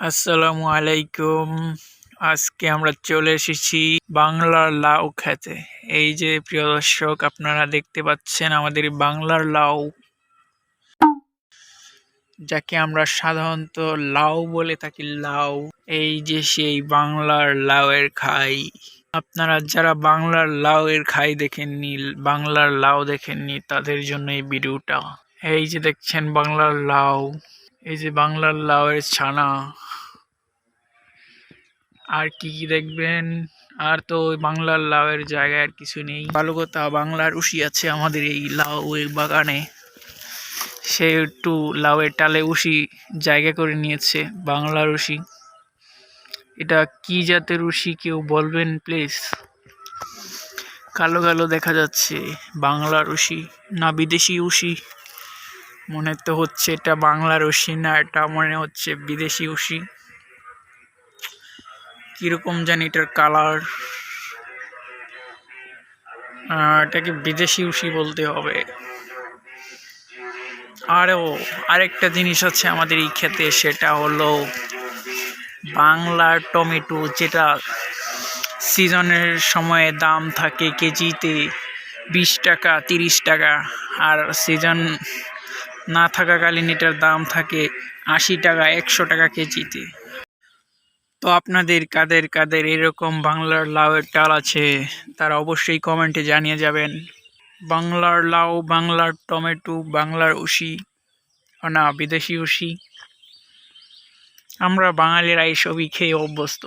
আসসালামু আলাইকুম। আজকে আমরা চলে এসেছি বাংলার লাউ খেতে। এই যে প্রিয় দর্শক, আপনারা দেখতে পাচ্ছেন আমাদের বাংলার লাউ। যাকে আমরা সাধারণত লাউ বলে থাকি, লাউ। এই যে সেই বাংলার লাউয়ের খাই। আপনারা যারা বাংলার লাউয়ের খাই দেখেননি, বাংলার লাউ দেখেননি, তাদের জন্য এই ভিডিওটা। এই যে দেখছেন বাংলার লাউ। এই যে বাংলার লাউয়ের ছানা। আর কি কি দেখবেন? আর তো ওই বাংলার লাউয়ের জায়গায় আর কিছু নেই। ভালো কথা বাংলার উশি আছে আমাদের এই লাউ বাগানে। সে একটু লাউয়ের টালে উশি জায়গা করে নিয়েছে বাংলার উশি এটা কি জাতের উশি কেউ বলবেন প্লিজ? কালো কালো দেখা যাচ্ছে বাংলার উশি না বিদেশি উশি মনে তো হচ্ছে এটা বাংলার উশি না এটা মনে হচ্ছে বিদেশি উশি কীরকম জানি এটার কালার এটাকে বিদেশি উশি বলতে হবে। আরও আরেকটা জিনিস আছে আমাদের এই ক্ষেতে, সেটা হলো বাংলার টমেটো, যেটা সিজনের সময়ে দাম থাকে কেজিতে বিশ টাকা, তিরিশ টাকা, আর সিজন না থাকাকালীন এটার দাম থাকে আশি টাকা, একশো টাকা কেজিতে। তো আপনাদের কাদের কাদের এরকম বাংলার লাউয়ের টাল আছে, তারা অবশ্যই কমেন্টে জানিয়ে যাবেন। বাংলার লাউ, বাংলার টমেটো, বাংলার উশি না, বিদেশি উশি আমরা বাঙালিরা এইসবই খেয়ে অভ্যস্ত।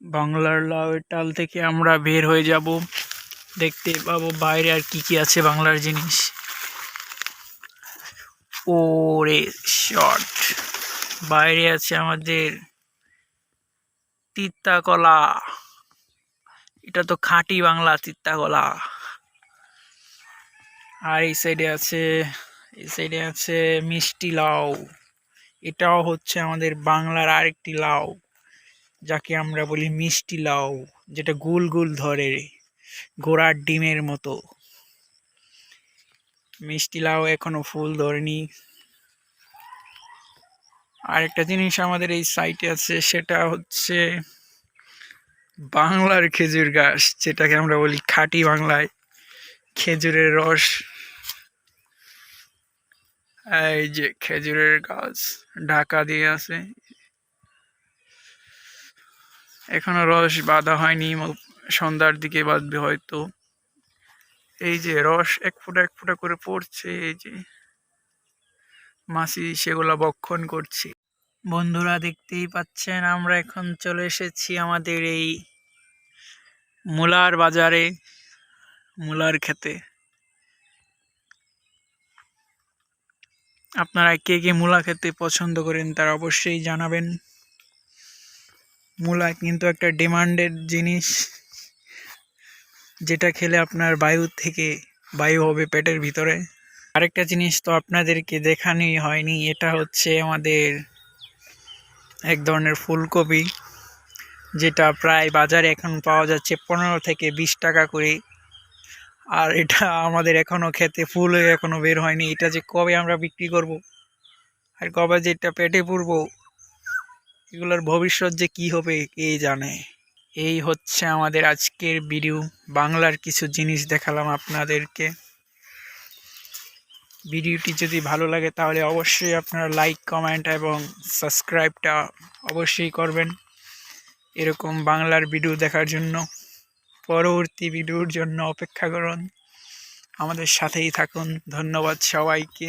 বাংলার লাউয়ের টাল থেকে আমরা বের হয়ে যাব। দেখতে পাবো বাইরে আর কি কি আছে বাংলার জিনিস। ওরে শট বাইরে আছে আমাদের তিত্তা কলা এটা তো খাঁটি বাংলা তিত্তা কলা আর এই সাইডে আছে, এই সাইডে আছে মিষ্টি লাউ। এটাও হচ্ছে আমাদের বাংলার আরেকটি লাউ, যাকে আমরা বলি মিষ্টি লাউ, যেটা গুল গুল ধরে ঘোড়ার ডিমের মতো। মিষ্টি লাউ এখনও ফুল ধরেনি। আরেকটা জিনিস আমাদের এই সাইটে আছে, সেটা হচ্ছে বাংলার খেজুর গাছ, যেটাকে আমরা বলি খাঁটি বাংলায় খেজুরের রস। এই যে খেজুরের গাছ ঢাকা দিয়ে আছে। এখনও রস বাঁধা হয়নি, সন্ধ্যার দিকে বাঁধবে হয়তো। এই যে রস এক ফোঁটা এক ফোঁটা করে পড়ছে, এই যে মাসি সেগুলো বক্ষণ করছি। বন্ধুরা দেখতেই পাচ্ছেন, আমরা এখন চলে এসেছি আমাদের এই মূলার বাজারে, মূলার খেতে আপনারা কে কে মূলা খেতে পছন্দ করেন, তারা অবশ্যই জানাবেন। মূলা কিন্তু একটা ডিমান্ডেড জিনিস। যেটা খেলে আপনার বায়ু থেকে বায়ু হবে পেটের ভিতরে। আরেকটা জিনিস তো আপনাদেরকে দেখানোই হয়নি, এটা হচ্ছে আমাদের এক ধরনের ফুলকপি, যেটা প্রায় বাজারে এখন পাওয়া যাচ্ছে পনেরো থেকে বিশ টাকা করে। আর এটা আমাদের এখনও খেতে ফুল হয়ে এখনও বের হয়নি। এটা যে কবে আমরা বিক্রি করব আর কবে যে এটা পেটে পুরব, এগুলোর ভবিষ্যৎ যে কি হবে কে জানে। এই হচ্ছে আমাদের আজকের ভিডিও। বাংলার কিছু জিনিস দেখালাম আপনাদেরকে। ভিডিওটি যদি ভালো লাগে তাহলে অবশ্যই আপনারা লাইক, কমেন্ট এবং সাবস্ক্রাইবটা অবশ্যই করবেন। এরকম বাংলার ভিডিও দেখার জন্য পরবর্তী ভিডিওর জন্য অপেক্ষা করুন। আমাদের সাথেই থাকুন। ধন্যবাদ সবাইকে।